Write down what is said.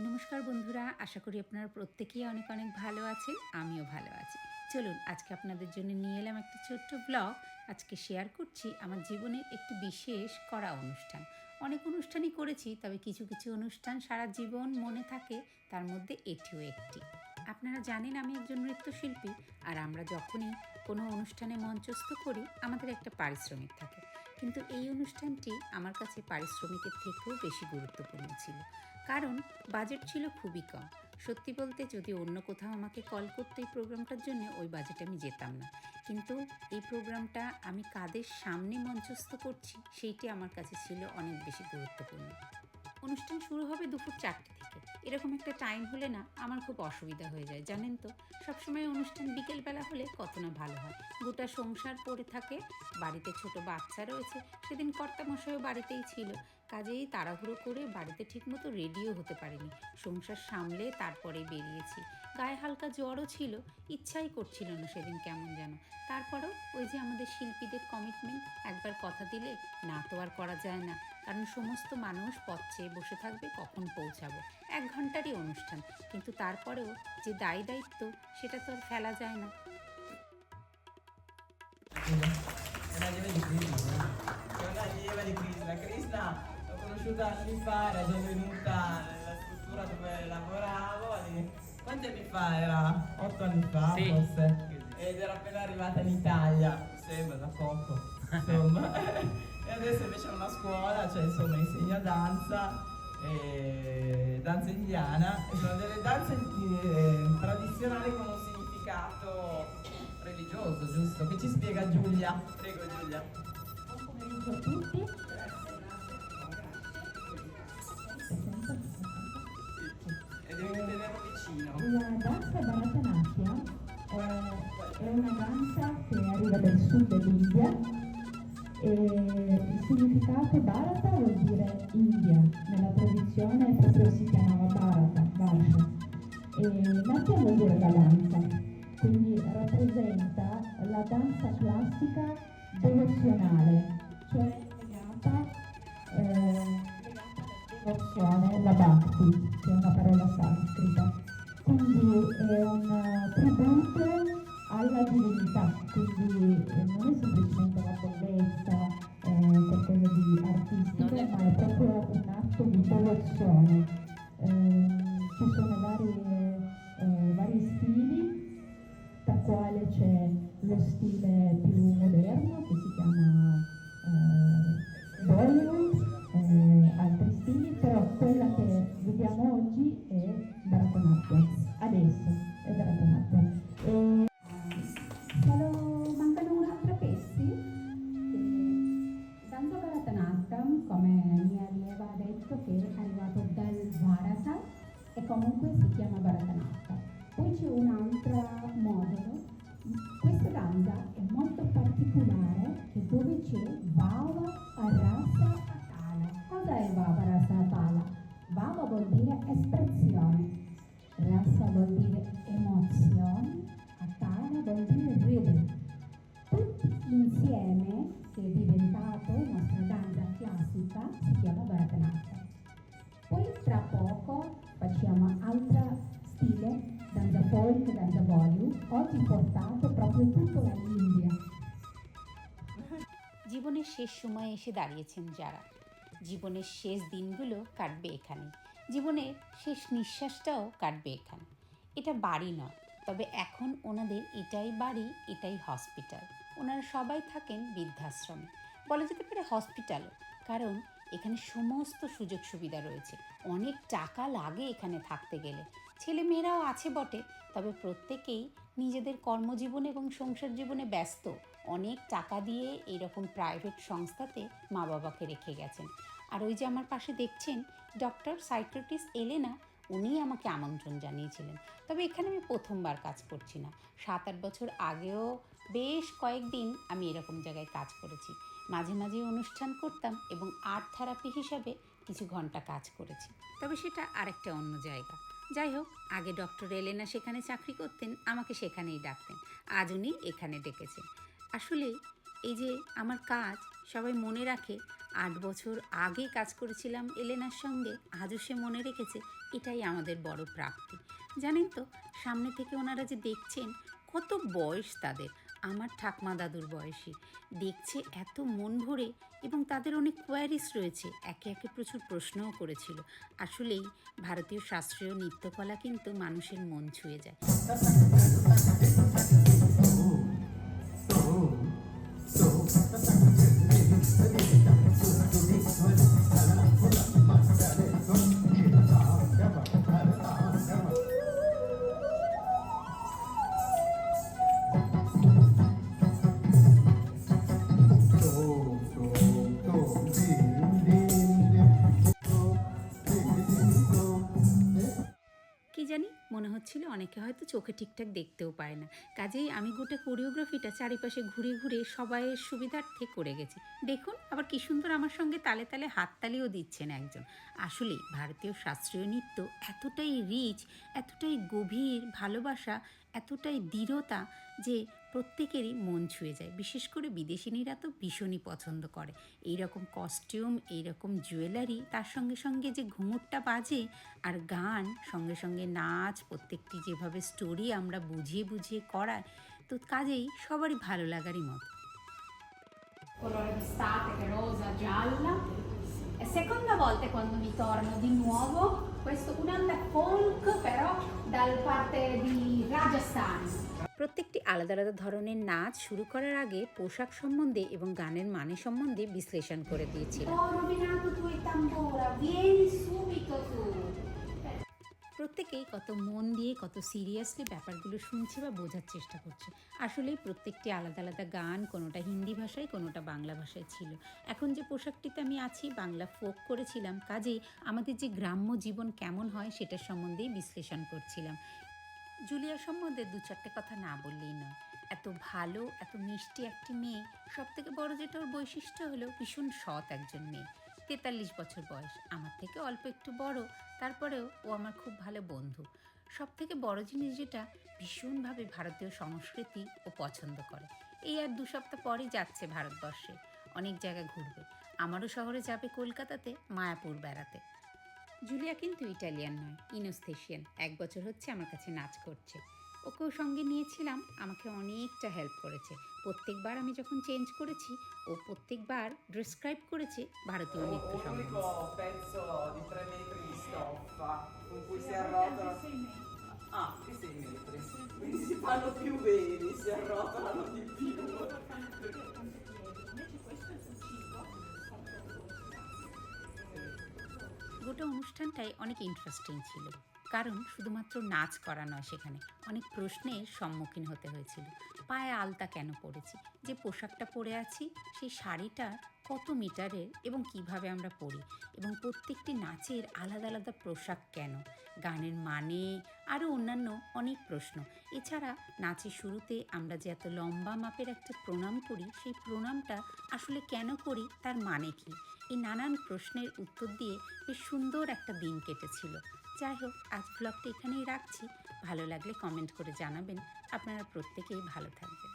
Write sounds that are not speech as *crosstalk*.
নমস্কার বন্ধুরা, আশা করি আপনারা প্রত্যেকেই অনেক অনেক ভালো আছেন, আমিও ভালো আছি। চলুন, আজকে আপনাদের জন্য নিয়ে এলাম একটা ছোট্ট ব্লগ আজকে শেয়ার করছি আমার জীবনের একটি বিশেষ করা অনুষ্ঠান। অনেক অনুষ্ঠানই করেছি, তবে কিছু কিছু অনুষ্ঠান সারা জীবন মনে থাকে, তার মধ্যে এটিও একটি। আপনারা জানেন আমি একজন নৃত্যশিল্পী, আর আমরা যখনই কোনো অনুষ্ঠানে মঞ্চস্থ করি আমাদের একটা পারিশ্রমিক থাকে। কিন্তু এই অনুষ্ঠানটি আমার কাছে পারিশ্রমিকের থেকেও বেশি গুরুত্বপূর্ণ ছিল। কারণ বাজেট ছিল খুবই কম। সত্যি বলতে যদি অন্য কোথাও আমাকে কল করতো এই প্রোগ্রামটার জন্য, ওই বাজেটে আমি যেতাম না। কিন্তু এই প্রোগ্রামটা আমি কাদের সামনে মঞ্চস্থ করছি, সেইটি আমার কাছে ছিল অনেক বেশি গুরুত্বপূর্ণ। অনুষ্ঠান শুরু হবে দুপুর চারটে থেকে। এরকম একটা টাইম হলে না আমার খুব অসুবিধা হয়ে যায়, জানেন তো? সবসময় অনুষ্ঠান বিকেলবেলা হলে কত না ভালো হয়। গোটা সংসার পড়ে থাকে, বাড়িতে ছোট বাচ্চা রয়েছে, সেদিন কর্তামশাইও বাড়িতেই ছিল। কাজেই তাড়াহুড়ো করে বাড়িতে ঠিকমতো রেডিও হতে পারিনি সংসার সামলে তারপরে বেরিয়েছি গায়ে হালকা জ্বরও ছিল ইচ্ছাই করছিল না সেদিন কেমন যেন তারপরেও ওই যে আমাদের শিল্পীদের কমিটমেন্ট একবার কথা দিলে না তো আর করা যায় না কারণ সমস্ত মানুষ পথ চেয়ে বসে থাকবে কখন পৌঁছাবো এক ঘন্টারই অনুষ্ঠান কিন্তু তারপরেও যে দায়ী দায়িত্ব সেটা তো আর ফেলা যায় না. Conosciuta anni fa, era già venuta nella struttura dove lavoravo. lì- Quanti anni fa era? Otto anni fa Sì. forse. Ed era appena arrivata in Italia, mi sembra da poco. *laughs* Insomma. e adesso invece è una scuola, cioè insomma insegna danza. e danza indiana e sono delle danze eh, tradizionali con un significato religioso, giusto? Che ci spiega Giulia. Prego Giulia. Buon pomeriggio a tutti. È una danza che arriva dal sud dell'India e il significato Bharata vuol dire India, nella tradizione proprio si chiamava Bharata, Varsha. E Natyam vuol dire la danza, quindi rappresenta la danza classica devozionale, cioè legata, eh, alla devozione, la bhakti, che è una parola sanscrita. Tra poco facciamo altro stile, danza folk, danza Bollywood, oggi portato proprio tutto dall'India. জীবনের শেষ সময়ে এসে দাঁড়িয়েছেন যারা। জীবনের শেষ দিনগুলো কাটবে এখানে। জীবনের শেষ নিঃশ্বাসটাও কাটবে এখানে। এটা বাড়ি নয় তবে এখন ওনাদের এটাই বাড়ি এটাই হসপিটাল। ওনারা সবাই থাকেন বৃদ্ধাশ্রমে। বলা যেতে পারে হসপিটালও। কারণ এখানে সমস্ত সুযোগ সুবিধা রয়েছে। অনেক টাকা লাগে এখানে থাকতে গেলে। ছেলে মেয়েরাও আছে বটে, তবে প্রত্যেকেই নিজেদের কর্মজীবন এবং সংসার জীবনে ব্যস্ত। অনেক টাকা দিয়ে এরকম প্রাইভেট সংস্থাতে মা বাবাকে রেখে গেছেন। আর ওই যে আমার পাশে দেখছেন ডক্টর সাইক্রেটিস্ট এলেনা উনি আমাকে আমন্ত্রণ জানিয়েছিলেন। তবে এখানে আমি প্রথমবার কাজ করছি না। সাত আট বছর আগেও বেশ কয়েকদিন আমি এরকম জায়গায় কাজ করেছি। মাঝে মাঝে অনুষ্ঠান করতাম এবং আর্ট থেরাপি হিসাবে কিছু ঘণ্টা কাজ করেছি। তবে সেটা আরেকটা অন্য জায়গা। যাই হোক, আগে ডক্টর এলেনা সেখানে চাকরি করতেন, আমাকে সেখানেই ডাকতেন। আজ উনি এখানে ডেকেছেন। আসলে এই যে আমার কাজ সবাই মনে রাখে, আট বছর আগে কাজ করেছিলাম এলেনার সঙ্গে, আজও সে মনে রেখেছে, এটাই আমাদের বড় প্রাপ্তি। জানেন তো, সামনে থেকে ওনারা যে দেখছেন, কত বয়স তাদের। আমার ঠাকমা দাদুর বয়সী। দেখছে এত মন ভরে এবং তাদের অনেক কোয়ারিস রয়েছে। একে একে প্রচুর প্রশ্নও করেছিল। আসলেই ভারতীয় শাস্ত্রীয় নৃত্যকলা কিন্তু মানুষের মন ছুঁয়ে যায়। হচ্ছিল অনেকে হয়তো চোখে ঠিকঠাক দেখতেও পায় না। কাজেই আমি গোটা কোরিওগ্রাফিটা চারিপাশে ঘুরে ঘুরে সবাইয়ের সুবিধার্থে করে গেছি। দেখুন, আবার কি সুন্দর আমার সঙ্গে তালে তালে হাততালিও দিচ্ছেন একজন। আসলে ভারতীয় শাস্ত্রীয় নৃত্য এতটাই রিচ এতটাই গভীর ভালোবাসা, এতটাই দৃঢ়তা যে প্রত্যেকেরই মন ছুঁয়ে যায় বিশেষ করে বিদেশিনীরা তো ভীষণই পছন্দ করে এই রকম কস্টিউম এই রকম জুয়েলারি তার সঙ্গে সঙ্গে যে ঘুঙুরটা বাজে আর গান, সঙ্গে সঙ্গে নাচ, প্রত্যেকটি যেভাবে স্টোরি আমরা বুঝিয়ে বুঝিয়ে করায় তো কাজেই সবারই ভালো লাগারই মতো. È seconda volta quando mi torno di nuovo, questo un'anda folk però dal parte di Rajasthan. আলাদা আলাদা ধরনের নাচ শুরু করার আগে পোশাক সম্বন্ধে এবং গানের মানে সম্বন্ধে বিশ্লেষণ করে দিয়েছিলাম. প্রত্যেকেই কত মন দিয়ে, কত সিরিয়াসলি ব্যাপারগুলো শুনছে বা বোঝার চেষ্টা করছে। আসলেই প্রত্যেকটি আলাদা আলাদা গান কোনোটা হিন্দি ভাষায়, কোনোটা বাংলা ভাষায় ছিল। এখন যে পোশাকটিতে আমি আছি, বাংলা ফোক করেছিলাম, কাজেই আমাদের যে গ্রাম্য জীবন কেমন হয় সেটার সম্বন্ধেই বিশ্লেষণ করছিলাম। জুলিয়া সম্বন্ধে দু চারটে কথা না বললেই নয়। এত ভালো, এত মিষ্টি একটি মেয়ে সব থেকে বড় যেটা ওর বৈশিষ্ট্য হলো ভীষণ সৎ একজন মেয়ে। তেতাল্লিশ বছর বয়স, আমার থেকে অল্প একটু বড়, তারপরেও ও আমার খুব ভালো বন্ধু। সব থেকে বড় জিনিস যেটা, ভীষণভাবে ভারতীয় সংস্কৃতি ও পছন্দ করে। এই আর দু সপ্তাহ পরেই যাচ্ছে ভারতবর্ষে, অনেক জায়গায় ঘুরবে। আমারও শহরে যাবে কলকাতাতে, মায়াপুর বেড়াতে। জুলিয়া কিন্তু ইটালিয়ান নয় ইনোস্থেশিয়ান এক বছর হচ্ছে আমার কাছে নাচ করছে ওকেও সঙ্গে নিয়েছিলাম আমাকে অনেকটা হেল্প করেছে প্রত্যেকবার আমি যখন চেঞ্জ করেছি ও প্রত্যেকবার ডেসক্রাইব করেছে ভারতীয় নৃত্য Un সম্বন্ধে unico pezzo di 3 metri di stoffa con cui si arrotola. Ah, di 6 metri. Quindi si fanno più si arrotolano di গোটা অনুষ্ঠানটাই অনেক ইন্টারেস্টিং ছিল। কারণ শুধুমাত্র নাচ করা নয় সেখানে অনেক প্রশ্নের সম্মুখীন হতে হয়েছিল। পায়ে আলতা কেন পরেছি যে পোশাকটা পরে আছি, সেই শাড়িটা কত মিটারের এবং কীভাবে আমরা পরি? এবং প্রত্যেকটি নাচের আলাদা আলাদা পোশাক কেন? গানের মানে আরও অন্যান্য অনেক প্রশ্ন। এছাড়া নাচের শুরুতে আমরা যে এত লম্বা মাপের একটা প্রণাম করি, সেই প্রণামটা আসলে কেন করি, তার মানে কি? এই নানান প্রশ্নের উত্তর দিয়ে বেশ সুন্দর একটা দিন কেটেছিল। যাই হোক আজ ব্লগটা এখানেই রাখছি। ভালো লাগলে কমেন্ট করে জানাবেন। আপনারা প্রত্যেকেই ভালো থাকবেন।